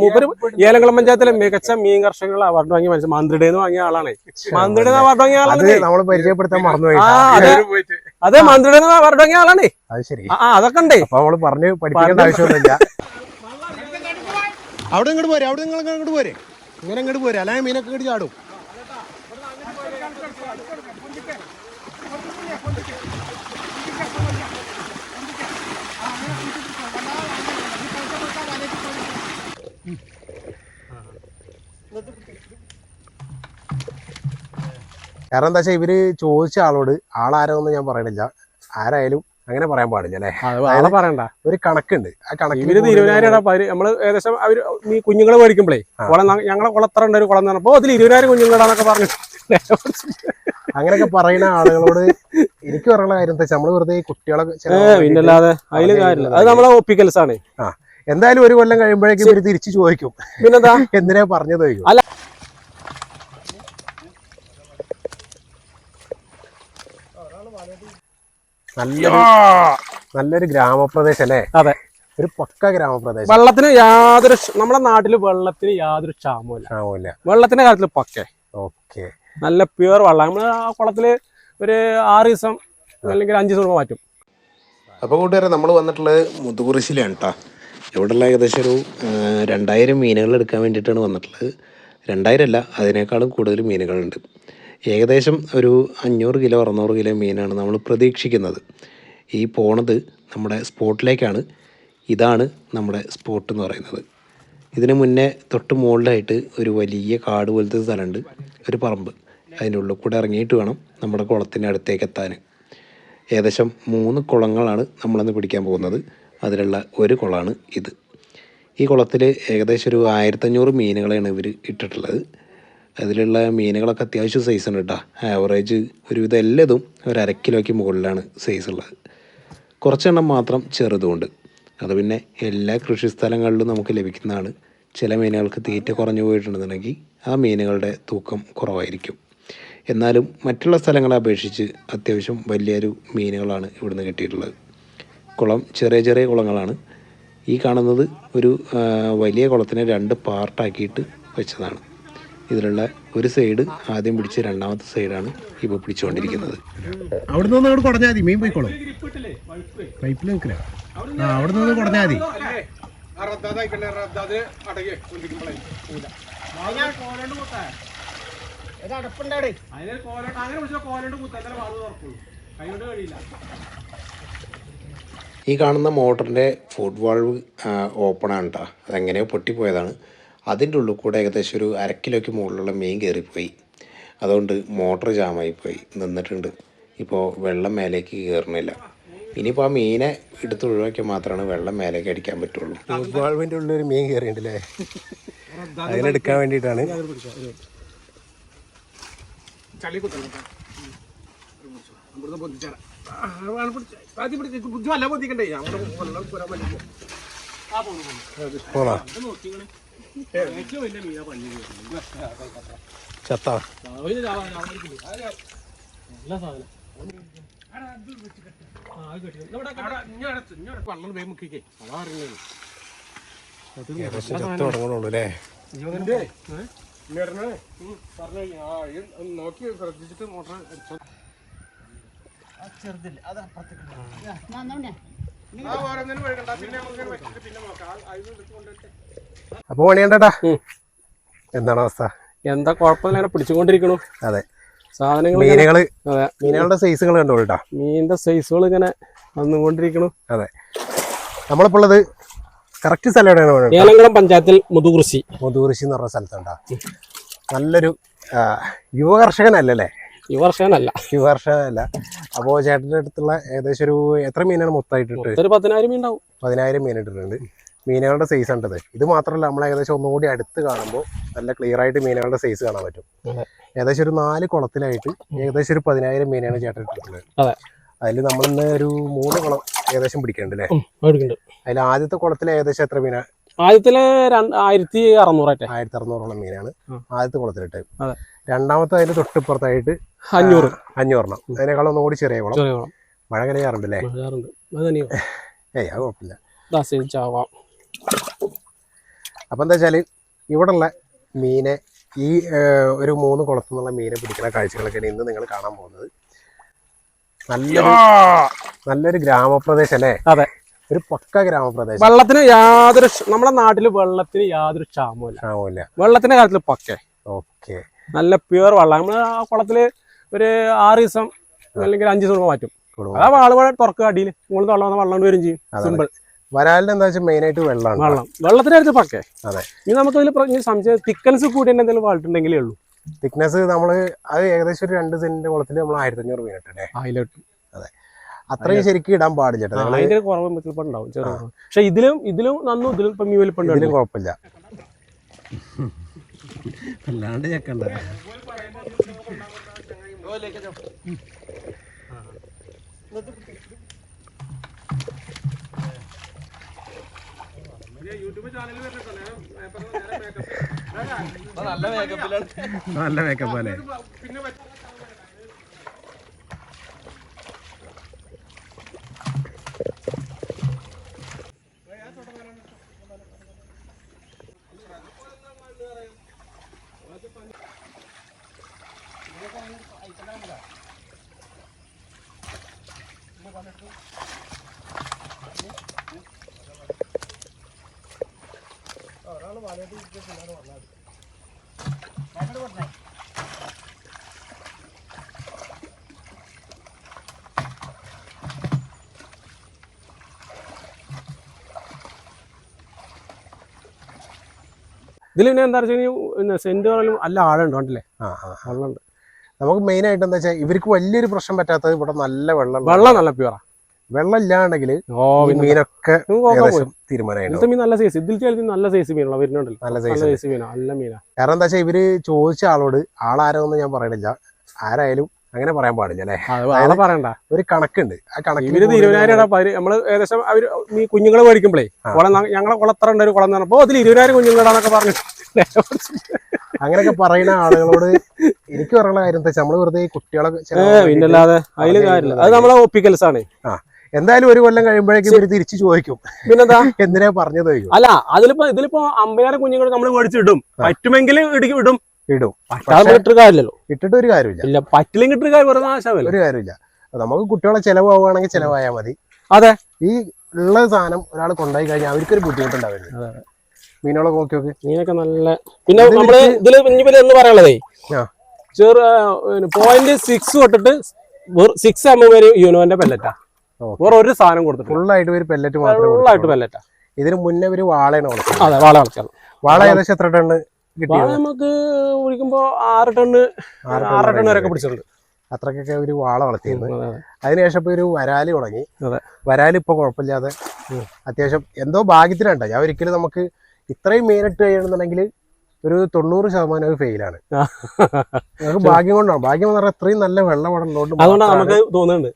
മൂപ്പര് ഏലംകുളം പഞ്ചായത്തിലെ മികച്ച മീൻ കർഷകരുടെ അവാർഡ് വാങ്ങിയ മനുഷ്യൻ മന്ത്രിയുടെ വാങ്ങിയ ആളാണ്. മന്ത്രിയുടെ അവാർഡ് വാങ്ങിയ ആളാണ്. നമ്മൾ പരിചയപ്പെടുത്താൻ മറന്നുപോയി ആ അതെ. അതെ മന്ത്രിയുടെ അവാർഡ് വാങ്ങിയ ആളാണ്. അത് ശരി. ആ, ആ അതൊക്കെ ഉണ്ടേ. അപ്പൊ നമ്മൾ പറഞ്ഞു പഠിപ്പിക്കേണ്ട ആവശ്യമൊന്നുമില്ല. അവിടെ ഇങ്ങോട്ട് പോരെ അവിടെ നിങ്ങൾ ഇങ്ങോട്ട് പോരെ. ഇങ്ങനെ ഇങ്ങോട്ട് പോരെ അല്ലെങ്കിൽ മീനൊക്കെ ഇങ്ങോട്ട് ചാടും. കാരണം എന്താ വെച്ചാൽ ഇവർ ചോദിച്ച ആളോട് ആളാരോന്ന് ഞാൻ പറയണില്ല. ആരായാലും അങ്ങനെ പറയാൻ പാടില്ല അല്ലെ? പറയണ്ട. ഒരു കണക്കുണ്ട്. ആ കണക്ക് ഇവർ ഇരുപതിനായിരം നമ്മൾ ഏകദേശം അവർ ഈ കുഞ്ഞുങ്ങളെ മേടിക്കുമ്പോഴേ കുളം ഞങ്ങളെ കുളത്തറ ഉണ്ട് ഒരു കുളം പറഞ്ഞപ്പോ അതിൽ ഇരുപതിനായിരം കുഞ്ഞുങ്ങളാന്നൊക്കെ പറഞ്ഞു. അങ്ങനെയൊക്കെ പറയുന്ന ആളുകളോട് എനിക്ക് പറയാനുള്ള കാര്യം എന്താ വെച്ചാൽ നമ്മൾ വെറുതെ കുട്ടികളൊക്കെ കുട്ടികളെ പിന്നല്ലാതെ കാര്യമില്ല. അത് നമ്മളെ ഒപ്പിക്കൽസ് ആണ് ആ. എന്തായാലും ഒരു കൊല്ലം കഴിയുമ്പോഴേക്കും ഇവർ തിരിച്ചു ചോദിക്കും. പിന്നെന്താ? എന്തിനാ പറഞ്ഞത് ചോദിക്കും. അല്ല. നല്ലൊരു നല്ലൊരു ഗ്രാമപ്രദേശം അല്ലേ? അതെ. ഒരു പക്ക ഗ്രാമപ്രദേശം. വെള്ളത്തിന് യാതൊരു നമ്മുടെ നാട്ടിൽ വെള്ളത്തിന് യാതൊരു ക്ഷാമവും ആവില്ല വെള്ളത്തിന്റെ കാര്യത്തിൽ പക്കേ. ഓക്കെ. നല്ല പ്യുവർ വെള്ളം. നമ്മൾ ആ കുളത്തിൽ ഒരു ആറ് ദിവസം അല്ലെങ്കിൽ അഞ്ച് ദിവസം മാറ്റും. അപ്പോൾ കൂട്ടുകാരെ നമ്മൾ വന്നിട്ടുള്ളത് മുതുകുറിശിലാണ് കേട്ടോ ഇവിടെയുള്ള ഏകദേശം ഒരു രണ്ടായിരം മീനുകൾ എടുക്കാൻ വേണ്ടിയിട്ടാണ് വന്നിട്ടുള്ളത്. രണ്ടായിരം അല്ല അതിനേക്കാളും കൂടുതൽ മീനുകളുണ്ട്. ഏകദേശം ഒരു അഞ്ഞൂറ് കിലോ അറുന്നൂറ് കിലോ മീനാണ് നമ്മൾ പ്രതീക്ഷിക്കുന്നത്. ഈ പോണത് നമ്മുടെ സ്പോട്ടിലേക്കാണ്. ഇതാണ് നമ്മുടെ സ്പോട്ട് എന്ന് പറയുന്നത്. ഇതിന് മുന്നേ തൊട്ട് മുകളിലായിട്ട് ഒരു വലിയ കാട് പോലത്തെ സ്ഥലമുണ്ട്. ഒരു പറമ്പ്. അതിന്റെ ഉള്ളിൽ കൂടെ ഇറങ്ങിയിട്ട് വേണം നമ്മുടെ കുളത്തിന്റെ അടുത്തേക്ക് എത്താൻ. ഏകദേശം മൂന്ന് കുളങ്ങളാണ് നമ്മളന്ന് പിടിക്കാൻ പോകുന്നത്. അതിലുള്ള ഒരു കുളമാണ് ഇത്. ഈ കുളത്തിൽ ഏകദേശം ഒരു ആയിരത്തഞ്ഞൂറ് മീനുകളെയാണ് ഇവർ ഇട്ടിട്ടുള്ളത്. അതിലുള്ള മീനുകളൊക്കെ അത്യാവശ്യം സൈസ് ഉണ്ട് കേട്ടോ ആവറേജ് ഒരുവിധം എല്ലാതും ഒരു അര മുകളിലാണ് സൈസ് ഉള്ളത്. കുറച്ചെണ്ണം മാത്രം ചെറുതുമുണ്ട്. അത് പിന്നെ എല്ലാ കൃഷിസ്ഥലങ്ങളിലും നമുക്ക് ലഭിക്കുന്നതാണ്. ചില മീനുകൾക്ക് തീറ്റ കുറഞ്ഞു പോയിട്ടുണ്ടെന്നുണ്ടെങ്കിൽ ആ മീനുകളുടെ തൂക്കം കുറവായിരിക്കും. എന്നാലും മറ്റുള്ള സ്ഥലങ്ങളെ അപേക്ഷിച്ച് അത്യാവശ്യം വലിയൊരു മീനുകളാണ് ഇവിടുന്ന് കിട്ടിയിട്ടുള്ളത്. കുളം ചെറിയ ചെറിയ കുളങ്ങളാണ്. ഈ കാണുന്നത് ഒരു വലിയ കുളത്തിനെ രണ്ട് പാർട്ടാക്കിയിട്ട് വെച്ചതാണ്. ഇതിലുള്ള ഒരു സൈഡ് ആദ്യം പിടിച്ച് രണ്ടാമത്തെ സൈഡാണ് ഇപ്പോൾ പിടിച്ചുകൊണ്ടിരിക്കുന്നത്. അവിടെ നിന്ന് അങ്ങോട്ട് കുടഞ്ഞാൽ മതി മീൻ പോയിക്കോളും. പൈപ്പിൽ നിൽക്കില്ല ആ അവിടെ. നിന്ന് കുടഞ്ഞാൽ മതി ഈ കാണുന്ന മോട്ടറിന്റെ ഫുഡ് വാൾവ് ഓപ്പൺ ആണ് കേട്ടോ അതെങ്ങനെയോ പൊട്ടിപ്പോയതാണ്. അതിന്റെ ഉള്ളിൽ കൂടെ ഏകദേശം ഒരു അര കിലോയ്ക്ക് മുകളിലുള്ള മീൻ കയറിപ്പോയി. അതുകൊണ്ട് മോട്ടർ ജാമായി പോയി നിന്നിട്ടുണ്ട്. ഇപ്പോൾ വെള്ളം മേലേക്ക് കയറണില്ല ഇനിയിപ്പോൾ ആ മീനെ എടുത്ത് ഒഴിവാക്കിയാൽ മാത്രമാണ് വെള്ളം മേലേക്ക് അടിക്കാൻ പറ്റുള്ളൂ. വാൾവിന്റെ ഉള്ളിൽ ഒരു മീൻ കയറിയിട്ടില്ലേ? അതിനെടുക്കാൻ വേണ്ടിയിട്ടാണ്. ചളി കുത്തണം ഇവിടുന്ന് പോണോ ചത്താ ഏകദേശം ചത്ത് തുടങ്ങണുള്ളൂ അല്ലേ നോക്കി ശ്രദ്ധിച്ചിട്ട് മോട്ടർ അപ്പൊ പണിയണ്ടേട്ടാ എന്താണ് അവസ്ഥ? എന്താ കുഴപ്പമില്ല പിടിച്ചുകൊണ്ടിരിക്കണു. അതെ. സാധനങ്ങൾ മീനുകൾ അതെ. മീനുകളുടെ സൈസുകൾ കണ്ടോളൂട്ടാ മീനിന്റെ സൈസുകൾ ഇങ്ങനെ വന്നുകൊണ്ടിരിക്കണു. അതെ. നമ്മളിപ്പോ ഉള്ളത് കറക്റ്റ് സ്ഥലം എവിടെയാണ് ഏലംകുളം പഞ്ചായത്തിൽ മുതുകുറിശി. മുതുകുറിശി എന്ന് പറഞ്ഞ സ്ഥലത്തുണ്ടാ? നല്ലൊരു ആ, ഈ വർഷനല്ല അല്ല കർഷകനല്ല അപ്പോൾ ചേട്ടന്റെ അടുത്തുള്ള ഏകദേശം ഒരു എത്ര മീനാണ് മൊത്തമായിട്ടിട്ട്? ഒരു പതിനായിരം മീൻ ഉണ്ടാവും പതിനായിരം മീൻ ഇട്ടിട്ടുണ്ട്. മീനുകളുടെ സൈസ് ഉണ്ടത്. ഇത് മാത്രമല്ല നമ്മൾ ഏകദേശം ഒന്നുകൂടി അടുത്ത് കാണുമ്പോൾ നല്ല ക്ലിയർ ആയിട്ട് മീനുകളുടെ സൈസ് കാണാൻ പറ്റും. ഏകദേശം ഒരു നാല് കുളത്തിലായിട്ട് ഏകദേശം ഒരു പതിനായിരം മീനാണ് ചേട്ടൻ ഇട്ടിട്ടുള്ളത്. അതെ. അതിൽ നമ്മളിന്ന് ഒരു മൂന്ന് കുളം ഏകദേശം പിടിക്കണ്ടല്ലേ അതിൽ ആദ്യത്തെ കുളത്തിൽ ഏകദേശം എത്ര മീനാ? ആദ്യത്തിൽ ആയിരത്തി അറുന്നൂറായിട്ട്? ആയിരത്തി അറുന്നൂറോളം മീനാണ് ആദ്യത്തെ കുളത്തിലിട്ട്. രണ്ടാമത്തെ അതിന്റെ തൊട്ടിപ്പുറത്തായിട്ട് അഞ്ഞൂറ്. അഞ്ഞൂറെണ്ണം. അതിനേക്കാളും ഒന്നുകൂടി ചെറിയ കുളം. മഴ കലയാറുണ്ട് അല്ലേ തന്നെയോ ഏയ് അത് കുഴപ്പമില്ല. അപ്പൊ എന്താ അപ്പം എന്താ വെച്ചാൽ ഇവിടെയുള്ള മീനെ ഈ ഒരു മൂന്ന് കുളത്തു നിന്നുള്ള മീനെ പിടിക്കുന്ന കാഴ്ചകളൊക്കെയാണ് ഇന്ന് നിങ്ങൾ കാണാൻ പോകുന്നത്. നല്ലൊരു നല്ലൊരു ഗ്രാമപ്രദേശം അല്ലേ അതെ. ഒരു പക്ക ഗ്രാമപ്രദേശം. വെള്ളത്തിന് യാതൊരു നമ്മുടെ നാട്ടിൽ വെള്ളത്തിന് യാതൊരു ക്ഷാമവും ക്ഷാമമില്ല വെള്ളത്തിന്റെ കാര്യത്തിൽ പക്കേ. ഓക്കെ. നല്ല പ്യുവർ വെള്ളം. നമ്മൾ ആ കുളത്തിൽ ഒരു ആറ് ദിവസം അല്ലെങ്കിൽ അഞ്ച് ദിവസം മാറ്റും. അതാ വാളുപഴ തുറക്കുക അടിയിൽ മുകളിൽ വെള്ളം വന്നാൽ വെള്ളം കൊണ്ട് വരും ചെയ്യും. സിമ്പിൾ വരാലിന് എന്താ വെച്ചാൽ മെയിനായിട്ട് വെള്ളമാണ് വെള്ളം വെള്ളത്തിന്റെ കാര്യത്തിൽ പക്കേ. അതെ. ഇനി നമുക്ക് ഇതിൽ സംശയം തിക്കൻസ് കൂടി എന്തെങ്കിലും വാളിട്ടുണ്ടെങ്കിലേ ഉള്ളൂ. തിക്നെസ് നമ്മൾ അത് ഏകദേശം ഒരു രണ്ട് സെന്റിന്റെ കുളത്തിൽ നമ്മൾ ആയിരത്തി അഞ്ഞൂറ് മീൻ ഇട്ടേ. അതിലോട്ട് അത്രയും ശരിക്കും ഇടാൻ പാടില്ല കുറവ് ഉണ്ടാവും ചെറിയ കുറവ്. പക്ഷെ ഇതിലും ഇതിലും നന്നു ഇതിലും ഇപ്പം ഇതിലും കുഴപ്പമില്ല. അല്ലാണ്ട് ചെക്കണ്ട നല്ല മേക്കപ്പ് അല്ലേ ഇതിൽ പിന്നെ എന്താ വെച്ചാൽ സെന്റ് പറഞ്ഞാലും നല്ല ആഴുണ്ട് കണ്ടില്ലേ? ആ ആ വെള്ളമുണ്ട്. നമുക്ക് മെയിനായിട്ട് എന്താ വെച്ചാൽ ഇവർക്ക് വലിയൊരു പ്രശ്നം പറ്റാത്തത് ഇവിടെ നല്ല വെള്ളം വെള്ളം നല്ല പ്യുവറാ വെള്ളം ഇല്ലാണ്ടെങ്കിൽ ഓ ഈ പിന്നെ മീനൊക്കെ തീരുമാനമായി നല്ല സൈസ് ഇതിൽ ചേർത്ത് നല്ല സൈസ് മീനുള്ള വരുന്നുണ്ടല്ലോ. നല്ല സൈസ് മീനാ നല്ല മീനാ. കാരണം എന്താ വെച്ചാൽ ഇവർ ചോദിച്ച ആളോട് ആളാരോന്ന് ഞാൻ പറയണില്ല. ആരായാലും അങ്ങനെ പറയാൻ പാടില്ല അല്ലെ? ആളെ പറയണ്ട. ഒരു കണക്കുണ്ട്. ആ കണക്ക് ഇവർ ഇരുപതിനായിരം നമ്മൾ ഏകദേശം അവർ ഈ കുഞ്ഞുങ്ങളെ മേടിക്കുമ്പോഴേ. കുളം ഞങ്ങളെ കുളത്തറ ഉണ്ട് ഒരു കുളം എന്ന് പറഞ്ഞപ്പോ അതിൽ ഇരുപതിനായിരം കുഞ്ഞുങ്ങളാണെന്നൊക്കെ പറഞ്ഞു. അങ്ങനെയൊക്കെ പറയുന്ന ആളുകളോട് എനിക്ക് പറയാനുള്ള കാര്യം എന്താ വെച്ചാൽ നമ്മൾ വെറുതെ ഈ കുട്ടികളെ പിന്നല്ലാതെ അതിൽ കാര്യമില്ല. അത് നമ്മളെ ഒപ്പിക്കൽസ് ആണ് എന്തായാലും ഒരു കൊല്ലം കഴിയുമ്പോഴേക്കും ഇവർ തിരിച്ചു ചോദിക്കും. പിന്നെന്താ? എന്തിനാ പറഞ്ഞത് അല്ല അതിലിപ്പോ ഇതിലിപ്പോ അമ്പതിനായിരം കുഞ്ഞുങ്ങൾ നമ്മൾ മേടിച്ചിടും. പറ്റുമെങ്കിൽ ഇടും. ഇടും ഇടും ഇട്ടിട്ട് കാര്യമില്ലല്ലോ. ഇട്ടിട്ട് ഒരു കാര്യമില്ല. ഇല്ല പറ്റില്ലെങ്കിൽ ഇട്ടിട്ട് കാര്യം നാശമല്ലോ ഒരു കാര്യമില്ല. നമുക്ക് കുട്ടികളെ ചെലവാകുവാണെങ്കിൽ ചെലവായാൽ മതി. അതെ. ഈ ഉള്ള സാധനം ഒരാൾ കൊണ്ടായി കഴിഞ്ഞാൽ അവർക്കൊരു ബുദ്ധിമുട്ടുണ്ടാവില്ല മീനുകളൊക്കെ നോക്കി നോക്കി. മീനൊക്കെ നല്ല പിന്നെ നമ്മൾ ഇതിൽ ഇനി എന്ന് പറയാനുള്ളതേ. ആ. ചെറു പോയിന്റ് സിക്സ് തൊട്ടിട്ട് സിക്സ് എം വരെ യൂനോന്റെ പെല്ലറ്റാ. വേറെ ഒരു സാധനം കൊടുത്തിട്ട് ഫുള്ളായിട്ട് ഒരു പെല്ലറ്റ് മാത്രമേ ഫുള്ളായിട്ട്. പെല്ലറ്റാ ഇതിന് മുന്നേ ഒരു വാളയാണ് വളർത്തുന്നത് അതെ വാള വളർത്തണം വാള ഏകദേശം എത്ര ടണ്ണ് വാള നമുക്ക് ഒഴിക്കുമ്പോ ആറ് ടണ്ണ് ആറ് ടണ്ണ് വരെയൊക്കെ വരെ വരെ പിടിച്ചിട്ടുണ്ട്. അത്രക്കൊക്കെ ഒരു വാള വളർത്തിയിരുന്നു അതെ, അതെ. അതിനുശേഷം ഇപ്പൊ ഒരു വരാൽ തുടങ്ങി. വരാൽ ഇപ്പൊ കുഴപ്പമില്ലാതെ. അത്യാവശ്യം എന്തോ ഭാഗ്യത്തിനുണ്ട ഞാൻ ഒരിക്കലും നമുക്ക് ഇത്രയും മീനിട്ട് കഴിയണമെന്നുണ്ടെങ്കിൽ ഒരു തൊണ്ണൂറ് ശതമാനം അത് ഫെയിലാണ് നമുക്ക് ഭാഗ്യം കൊണ്ടാണ്. ഭാഗ്യം എന്ന് പറഞ്ഞാൽ അത്രയും നല്ല വെള്ളം അവിടെ ഉള്ളതുകൊണ്ട് അതുകൊണ്ടാണ് നമുക്ക് തോന്നുന്നുണ്ട്.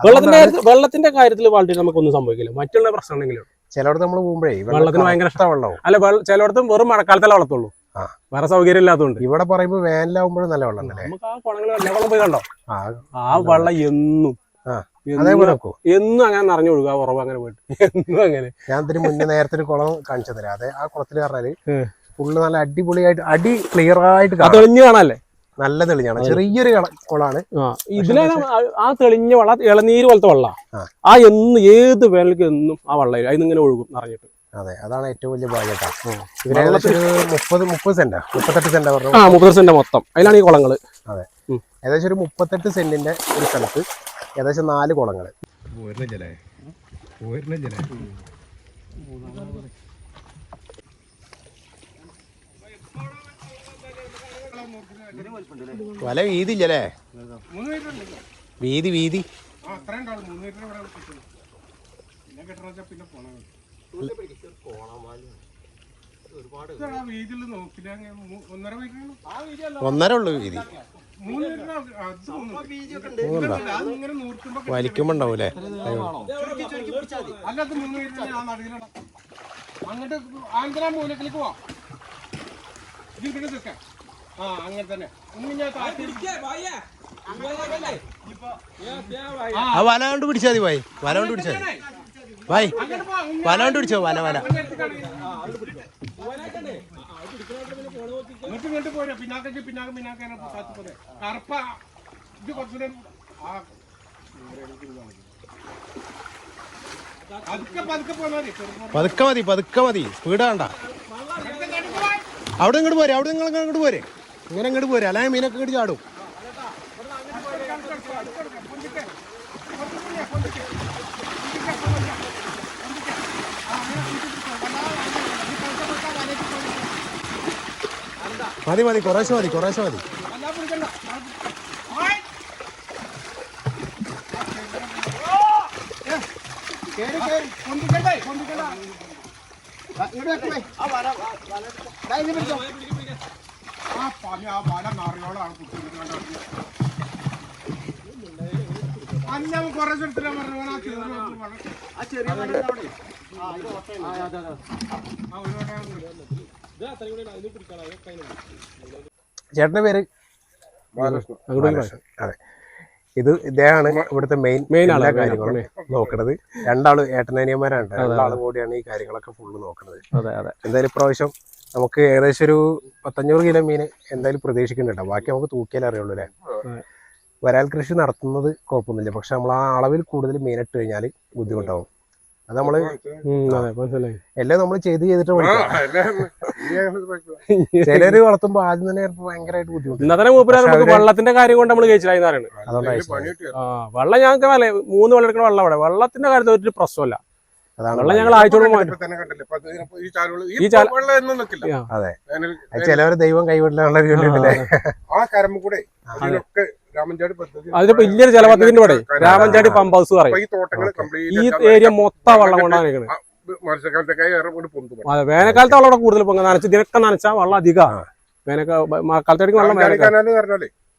വെള്ളത്തിന്റെ കാര്യത്തിൽ വെള്ളത്തിന്റെ കാര്യത്തിൽ വളരെ നമുക്കൊന്നും സംഭവിക്കില്ല. മറ്റുള്ള പ്രശ്നമുണ്ടെങ്കിലും ചിലയിടത്ത് നമ്മൾ പോകുമ്പോഴേ വെള്ളത്തിന് ഭയങ്കര ഇഷ്ടം വെള്ളവും. അല്ല വെള്ള- ചിലയിടത്തും വെറും മഴക്കാലത്തല്ല വളർത്തുള്ളൂ. വേറെ സൗകര്യം ഇല്ലാത്തതുകൊണ്ട് ഇവിടെ പറയുമ്പോൾ വേനലാവുമ്പോഴും നല്ല വെള്ളം നമുക്ക് ആ കുളങ്ങൾ എല്ലാ കുളം പോയി കണ്ടോ? ആ. വെള്ളം എന്നും. എന്നും- അങ്ങനെ നിറഞ്ഞു കൊടുക്കുക ഉറവ് അങ്ങനെ പോയിട്ട്. എന്നും അങ്ങനെ. ഞാൻ ഇതിന് മുന്നേ നേരത്തെ ഒരു കുളം കാണിച്ചു തരാം. അതെ ആ കുളത്തിൽ പറഞ്ഞാൽ. ഫുള്ള് നല്ല അടിപൊളിയായിട്ട് അടി ക്ലിയർ ആയിട്ട് തെളിഞ്ഞ് കാണാല്ലേ? നല്ല തെളിഞ്ഞാണ്. ചെറിയൊരു കള- കുളമാണ് ആ ഇതിലാണ് ആ- തെളിഞ്ഞ വള ഇളനീര് പോലത്തെ വള്ള. ആ. എന്ന് ഏത് വേനൽക്ക് എന്നും ആ വെള്ളം അതിനിങ്ങനെ ഒഴുകും നിറഞ്ഞിട്ട്. അതെ അതാണ് ഏറ്റവും വലിയ ഭാഗ്യം ഉം. ഇതിന് ഏകദേശം ഒരു മുപ്പത് മുപ്പത് സെന്റാ? മുപ്പത്തെട്ട് സെന്റാ പറഞ്ഞു ആ മുപ്പത് സെന്റ് മൊത്തം. അതിലാണ് ഈ കുളങ്ങൾ. ഏകദേശം ഒരു മുപ്പത്തെട്ട് സെന്റിന്റെ ഒരു സ്ഥലത്ത് ഏകദേശം നാല് കുളങ്ങൾ വല വീതി ഇല്ലല്ലേ വീതി വീതി. ഒന്നര ഉള്ളു വീതി. വലിക്കുമ്പോ അങ്ങോട്ട് ആന്ധ്ര മൂലക്കിലേക്ക് പോവാം. ആ അങ്ങനെ തന്നെ. ആ വല കൊണ്ട് പിടിച്ചാൽ മതി ഭായി വല കൊണ്ട് പിടിച്ചാൽ മതി. ഭായി വല കൊണ്ട് പിടിച്ചോ വല വല. ഇങ്ങോട്ട് ഇങ്ങോട്ട് പോരാ. പിന്നാക്കം പിന്നാക്കം പിന്നാക്കാൻ പോലെ കറുപ്പ ഇത് കുറച്ചുകൂടെ ആ. പതുക്കെ മതി. പതുക്കെ മതി സ്പീഡ് വേണ്ട. അവിടെ ഇങ്ങോട്ട് പോരെ അവിടെ നിങ്ങൾ ഇങ്ങോട്ട് പോരെ. ഇങ്ങനെ ഇങ്ങോട്ട് പോരെ. അല്ലെങ്കിൽ മീനൊക്കെ ഇങ്ങോട്ട് ചാടും. മതി മതി കുറേശ്ശെ മതി കുറേശ്ശെ മതി. കേറി പൊന്തിക്കണ്ട ആ വല നിറയോളാണ് കുട്ടികളുടെ അന്ന കുറെ വട്ടം ചേട്ടന്റെ പേര്? അതെ. ഇത് ഇദ്ദേഹമാണ് ഇവിടുത്തെ മെയിൻ മെയിൻ എല്ലാ ആളാ, കാര്യങ്ങളും നോക്കണത്. രണ്ടാൾ ഏട്ടനനിയന്മാരാണ്. രണ്ടാളും കൂടിയാണ് ഈ കാര്യങ്ങളൊക്കെ ഫുള്ള് നോക്കണത്. അതെ അതെ. എന്തായാലും ഇപ്രാവശ്യം നമുക്ക് ഏകദേശം ഒരു പത്തഞ്ഞൂറ് കിലോ മീൻ എന്തായാലും പ്രതീക്ഷിക്കുന്നുണ്ട്. ബാക്കി നമുക്ക് തൂക്കിയാലേ അറിയുള്ളൂ അല്ലേ? വരാൽ കൃഷി നടത്തുന്നത് കുഴപ്പമൊന്നുമില്ല. പക്ഷെ നമ്മൾ ആ അളവിൽ കൂടുതൽ മീൻ ഇട്ട് കഴിഞ്ഞാൽ ബുദ്ധിമുട്ടാവും. അത് നമ്മൾ അതെ മനസ്സിലായി. എല്ലാം നമ്മൾ ചെയ്ത് ചെയ്തിട്ട് ചിലര് വളർത്തുമ്പോ ആദ്യം തന്നെ ഭയങ്കരമായിട്ട് ബുദ്ധിമുട്ട്. ഇന്നത്തെ മൂപ്പര് നമുക്ക് വെള്ളത്തിന്റെ കാര്യം കൊണ്ട് നമ്മൾ കഴിച്ചില്ലായി ആ വെള്ളം ഞങ്ങൾക്ക് മൂന്ന് വെള്ളം എടുക്കുന്ന വെള്ളം അവിടെ വെള്ളത്തിന്റെ കാര്യത്തിൽ ഒരു പ്രശ്നമല്ല അതാണ് ഞങ്ങൾ. അതെ. അത് ചിലവര് ദൈവം രീതിയിലല്ലേ ആ കരമ്പ് കൂടെ അതിന് വലിയൊരു ജലപദ്ധതിന്റെ ഇവിടെ രാമൻചാടി പമ്പ് ഹൗസ് പറയും. ഈ തോട്ടങ്ങൾ ഈ ഏരിയ മൊത്തം വെള്ളം കൊണ്ടാണ് അതെ വേനൽക്കാലത്ത് വെള്ളം അവിടെ കൂടുതൽ പൊങ്ങ. നനച്ച് ഇതിനൊക്കെ നനച്ചാൽ വെള്ളം അധികം. വേനൽക്കാ മഴക്കാലത്തേക്ക് വെള്ളം വേനൽക്കാലം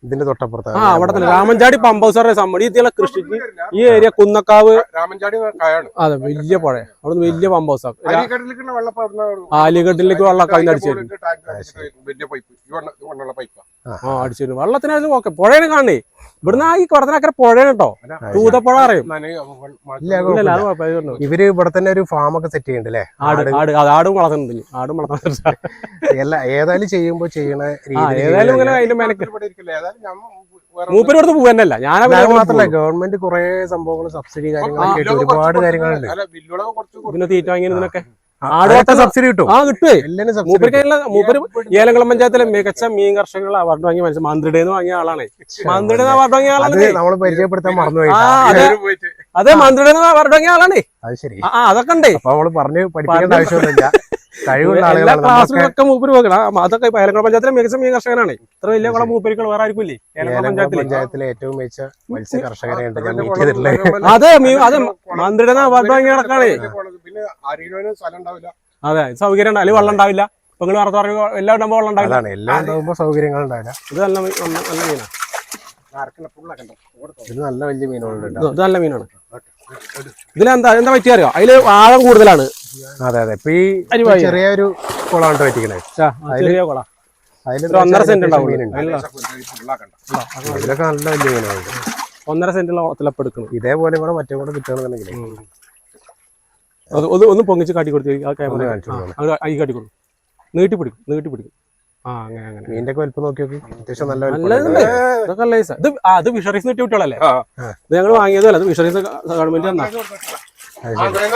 ഇതിന്റെ തൊട്ടപ്പുറത്താണ്. ആ അവിടെ തന്നെ രാമൻചാടി പമ്പ ഹൗസ് സംബന്ധിച്ചുള്ള കൃഷിക്ക് ഈ ഏരിയ കുന്നക്കാവ് രാമൻചാടി അതെ വലിയ പുഴ അവിടെ വലിയ പമ്പ ഹൗസാണ് അവിടുന്ന് ആലിഘട്ടിലേക്ക് വെള്ളം കഴിഞ്ഞ അടിച്ചു ആ അടിച്ചു വെള്ളത്തിനായിരുന്നു ഓക്കെ പുഴയാണ് കാണണേ ഇവിടുന്ന് ആ ഈ കുറച്ചനക്കര പുഴയാണ് കേട്ടോ. തൂതപ്പുഴ അറിയും ഇവർ ഇവിടെ തന്നെ ഒരു ഫാം ഒക്കെ സെറ്റ് ചെയ്യണ്ടല്ലേ അല്ലേ? ആട് ആട്. അത് ആടും വളർത്തുന്നുണ്ട് ഇനി. ആടും വളർത്തുന്നുണ്ട്. എല്ലാ ഏതായാലും ചെയ്യുമ്പോ ചെയ്യണ ഏതായാലും ഇങ്ങനെ അതിന്റെ ഞാൻ മാത്രല്ല ഗവൺമെന്റ് കുറെ സംഭവങ്ങൾ സബ്സിഡി കാര്യങ്ങളൊക്കെ ഒരുപാട് കാര്യങ്ങളുണ്ട്. പിന്നെ തീറ്റ വാങ്ങിയത് ഇതിനൊക്കെ ആടുവട്ട സബ്സിഡി കിട്ടും. ആ കിട്ടുമേ മൂപ്പര് ഏലംകുളം പഞ്ചായത്തിലെ മികച്ച മീൻ കർഷകർ അവാർഡ് വാങ്ങി മനുഷ്യൻ മന്ത്രിയുടെ വാങ്ങിയ ആളാണ്. മന്ത്രിയുടെ അവാർഡ് വാങ്ങിയ ആളാണ് നമ്മൾ പരിചയപ്പെടുത്താൻ മറന്നു അതെ. മന്ത്രിയുടെ അവാർഡ് വാങ്ങിയ ആളാണ്. ആ അതൊക്കെ ഉണ്ട്. പറഞ്ഞു പഠിപ്പിക്കേണ്ട ആവശ്യമൊന്നുമില്ല. കഴിവുള്ള എല്ലാ ക്ലാസ്സിലൊക്കെ മൂപ്പര് പോകണം ആ, അതൊക്കെ ഇപ്പൊ പഞ്ചായത്തിലെ മികച്ച മീൻ കർഷകനാണ്. ഇത്ര വലിയ കുളം മൂപ്പരിക്കൾ വേറെ ഏലംകുളം പഞ്ചായത്തിലെ. ഏറ്റവും മികച്ച മത്സ്യ മീറ്റ് അതെ അതെ മന്ത്രിയുടെ അവാർഡ് വാങ്ങിയ നടക്കാണേ. അതെ സൗകര്യം ഉണ്ടാവില്ല. വെള്ളം ഉണ്ടാവില്ല. ഇപ്പൊ നിങ്ങൾ വാർത്ത പറഞ്ഞു എല്ലാം ഉണ്ടാകുമ്പോൾ വെള്ളം ഉണ്ടാവില്ല. അതാണ് എല്ലാം ഉണ്ടാകുമ്പോ സൗകര്യങ്ങൾ ഉണ്ടാവില്ല. ഇത് നല്ല നല്ല- മീനാണ് ഇത് നല്ല വലിയ മീനുകളുണ്ട് ഇത് ഇത് നല്ല മീനാണ്. ഇതിലെന്താ എന്താ പറ്റിയ അറിയോ അതിൽ ആഴം കൂടുതലാണ്. അതെ അതെ. ഇപ്പൊ ഈ ചെറിയൊരു കുളമാണ് പറ്റിക്കണേ ചെറിയ കുളം. ഒന്നര സെന്റ് ഉണ്ടാവും ഇതിലൊക്കെ നല്ല വലിയ മീനുണ്ട് ഒന്നര സെന്റുള്ള കുളത്തിലപ്പ് എടുക്കണം. ഇതേപോലെ കൂടെ മറ്റേ കൂടെ കിട്ടുകയാണെന്നുണ്ടെങ്കിൽ ഒന്ന് ഒന്ന് പൊങ്ങിച്ച് കാട്ടി കൊടുത്തു ആ ക്യാമറ കാണിച്ചു. അത് ഈ കാട്ടി കൊടുക്കും. നീട്ടി പിടിക്കും നീട്ടി പിടിക്കും. ആ അങ്ങനെ അങ്ങനെ. മീനിന്റെ വലിപ്പം നോക്കി നോക്കി. അത്യാവശ്യം നല്ല ഇതൊക്കെ. ഇത് ഇത് ഫിഷറീസ് നീട്ടി വിട്ടോളല്ലേ. ഇത് ഞങ്ങൾ വാങ്ങിയതല്ല ഇത് ഫിഷറീസ് ഗവൺമെന്റ് തന്നാ.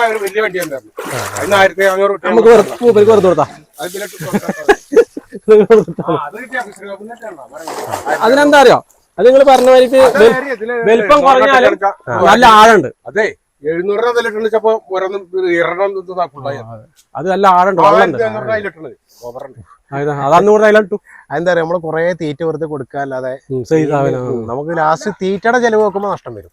ഒരു വലിയ വണ്ടി ഉണ്ടായിരുന്നു ആയിരത്തി അഞ്ഞൂറ് നമുക്ക് മൂപ്പർക്ക് വെറുതെ കൊടുത്താ. അതിനെന്താ അറിയോ? അത് നിങ്ങൾ പറഞ്ഞ വരിക്ക് വലിപ്പം കുറഞ്ഞാലും നല്ല ആഴുണ്ട് അതെ എഴുന്നൂറ് രൂപ ഒരെണ്ണം അത് നല്ല അതിലിട്ടു അതെന്താ പറയാ നമ്മൾ കുറെ തീറ്റ വെറുതെ കൊടുക്കാല്ലാതെ നമുക്ക് ലാസ്റ്റ് തീറ്റയുടെ ചെലവ് നോക്കുമ്പോ നഷ്ടം വരും.